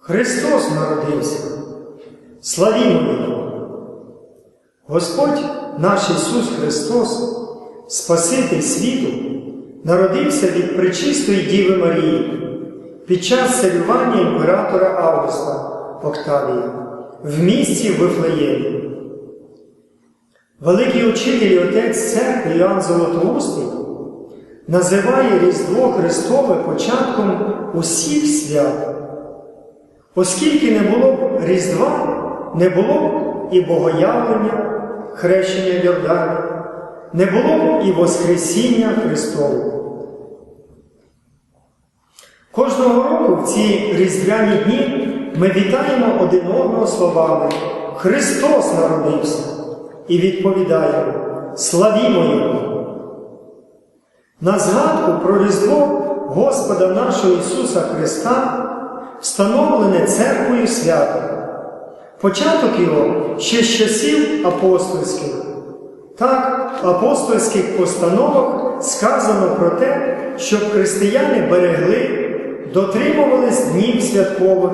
Христос народився. Славімо Його! Господь наш Ісус Христос, Спаситель світу, народився від пречистої Діви Марії під час царювання імператора Августа Октавія в місті Вифлеємі. Великий учитель і отець церкви Іоанн Золотоустий називає Різдво Христове початком усіх свят. Оскільки не було б Різдва, не було б і Богоявлення, хрещення в Йордані, не було б і Воскресіння Христового. Кожного року в ці різдвяні дні ми вітаємо один одного словами Христос народився і відповідаємо Славімо Його! На згадку про Різдво Господа нашого Ісуса Христа встановлене церквою свято. Початок його ще з часів апостольських. Так, в апостольських постановах сказано про те, щоб християни берегли, дотримувались днів святкових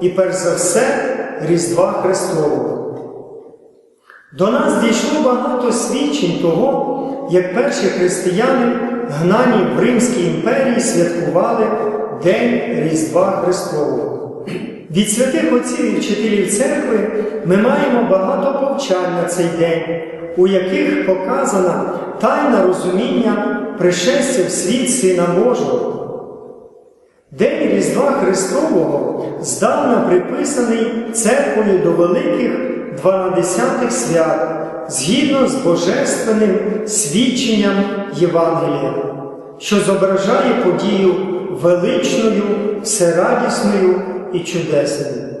і, перш за все, Різдва Христового. До нас дійшло багато свідчень того, як перші християни, гнані в Римській імперії, святкували День Різдва Христового. Від святих отців і вчителів церкви ми маємо багато повчань на цей день, у яких показана тайна розуміння пришестя в світ Сина Божого. День Різдва Христового здавна приписаний церквою до великих дванадесятих свят згідно з божественним свідченням Євангелія, що зображає подію величною, всерадісною і чудесною.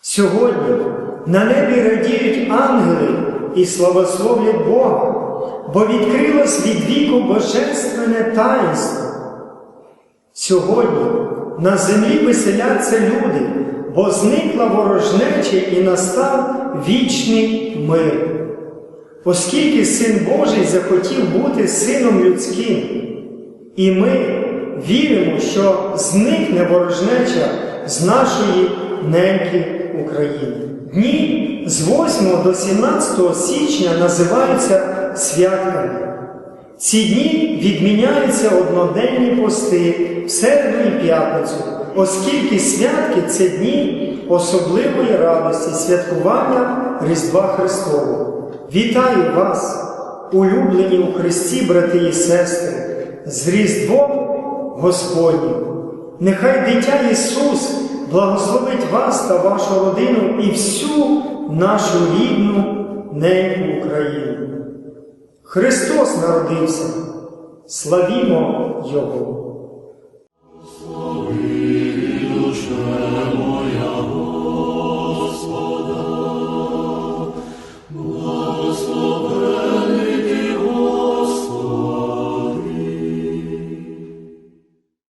Сьогодні на небі радіють ангели і славословлять Бога, бо відкрилось від віку божественне таїнство. Сьогодні на землі веселяться люди, бо зникла ворожнеча і настав вічний мир. Оскільки Син Божий захотів бути сином людським, і ми віримо, що зникне ворожнеча з нашої неньки України. Дні з 8 до 17 січня називаються святками. Ці дні відміняються одноденні пости в середу і п'ятницю, оскільки святки це дні особливої радості святкування Різдва Христового. Вітаю вас, улюблені у Христі, брати і сестри, з Різдвом Господнім! Нехай дитя Ісус благословить вас та вашу родину і всю нашу рідну неньку Україну. Христос народився, славімо Його!